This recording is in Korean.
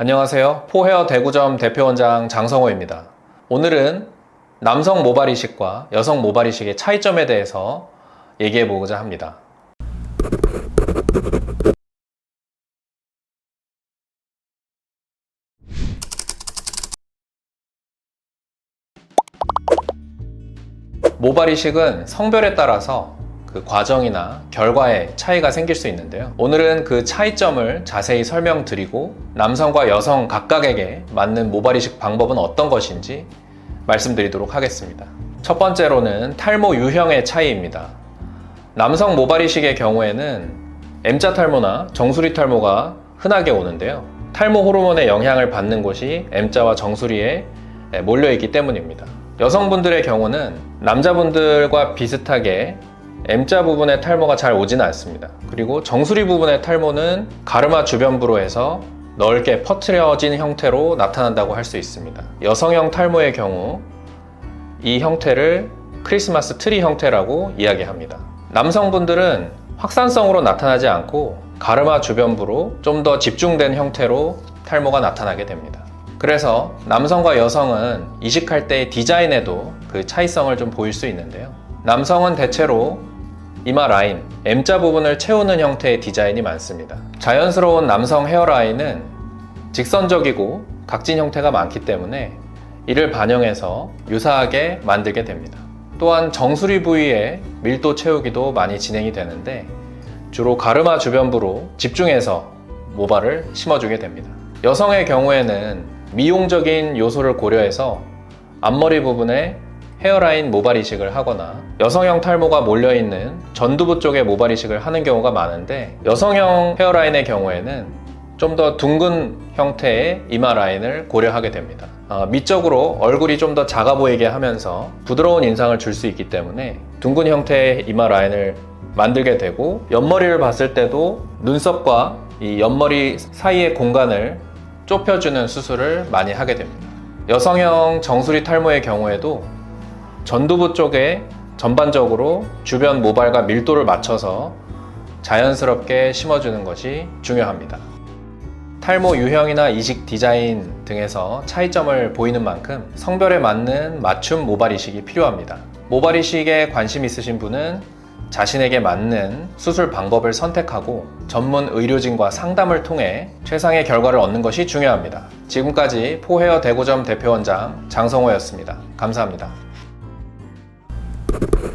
안녕하세요. 포헤어 대구점 대표원장 장성호입니다. 오늘은 남성 모발 이식과 여성 모발 이식의 차이점에 대해서 얘기해 보고자 합니다. 모발 이식은 성별에 따라서 그 과정이나 결과에 차이가 생길 수 있는데요. 오늘은 그 차이점을 자세히 설명드리고 남성과 여성 각각에게 맞는 모발 이식 방법은 어떤 것인지 말씀드리도록 하겠습니다. 첫 번째로는 탈모 유형의 차이입니다. 남성 모발 이식의 경우에는 M자 탈모나 정수리 탈모가 흔하게 오는데요. 탈모 호르몬의 영향을 받는 곳이 M자와 정수리에 몰려 있기 때문입니다. 여성분들의 경우는 남자분들과 비슷하게 M자 부분의 탈모가 잘 오지는 않습니다. 그리고 정수리 부분의 탈모는 가르마 주변부로 해서 넓게 퍼트려진 형태로 나타난다고 할 수 있습니다. 여성형 탈모의 경우 이 형태를 크리스마스 트리 형태라고 이야기합니다. 남성분들은 확산성으로 나타나지 않고 가르마 주변부로 좀 더 집중된 형태로 탈모가 나타나게 됩니다. 그래서 남성과 여성은 이식할 때의 디자인에도 그 차이성을 좀 보일 수 있는데요. 남성은 대체로 이마 라인, M자 부분을 채우는 형태의 디자인이 많습니다. 자연스러운 남성 헤어라인은 직선적이고 각진 형태가 많기 때문에 이를 반영해서 유사하게 만들게 됩니다. 또한 정수리 부위에 밀도 채우기도 많이 진행이 되는데 주로 가르마 주변부로 집중해서 모발을 심어주게 됩니다. 여성의 경우에는 미용적인 요소를 고려해서 앞머리 부분에 헤어라인 모발 이식을 하거나 여성형 탈모가 몰려있는 전두부 쪽에 모발 이식을 하는 경우가 많은데 여성형 헤어라인의 경우에는 좀 더 둥근 형태의 이마 라인을 고려하게 됩니다. 어, 미적으로 얼굴이 좀 더 작아 보이게 하면서 부드러운 인상을 줄 수 있기 때문에 둥근 형태의 이마 라인을 만들게 되고 옆머리를 봤을 때도 눈썹과 이 옆머리 사이의 공간을 좁혀주는 수술을 많이 하게 됩니다. 여성형 정수리 탈모의 경우에도 전두부 쪽에 전반적으로 주변 모발과 밀도를 맞춰서 자연스럽게 심어주는 것이 중요합니다. 탈모 유형이나 이식 디자인 등에서 차이점을 보이는 만큼 성별에 맞는 맞춤 모발 이식이 필요합니다. 모발 이식에 관심 있으신 분은 자신에게 맞는 수술 방법을 선택하고 전문 의료진과 상담을 통해 최상의 결과를 얻는 것이 중요합니다. 지금까지 포헤어 대구점 대표원장 장성호였습니다. 감사합니다. you